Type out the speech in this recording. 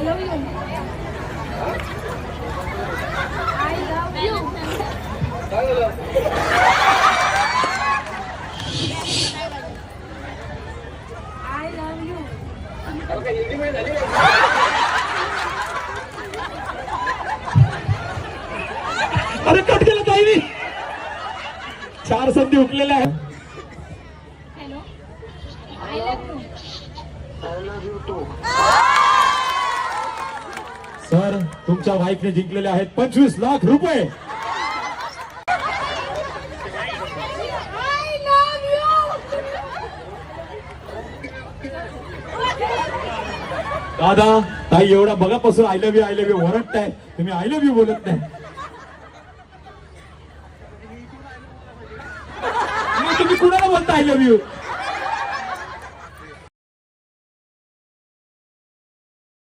I love you I love you I love you अरे cut केलं काही चार संधी हुकलेल्या आहेत hello I love you sir तुमच्या वाईफने जिंकलेले आहेत पंचवीस लाख रुपये. दादा ताई एवढा बघापासून I love you I love you ओरडताय. तुम्ही आय लव्ह यू बोलत नाही. तुम्ही कुणाला बोलता आय लव्ह यू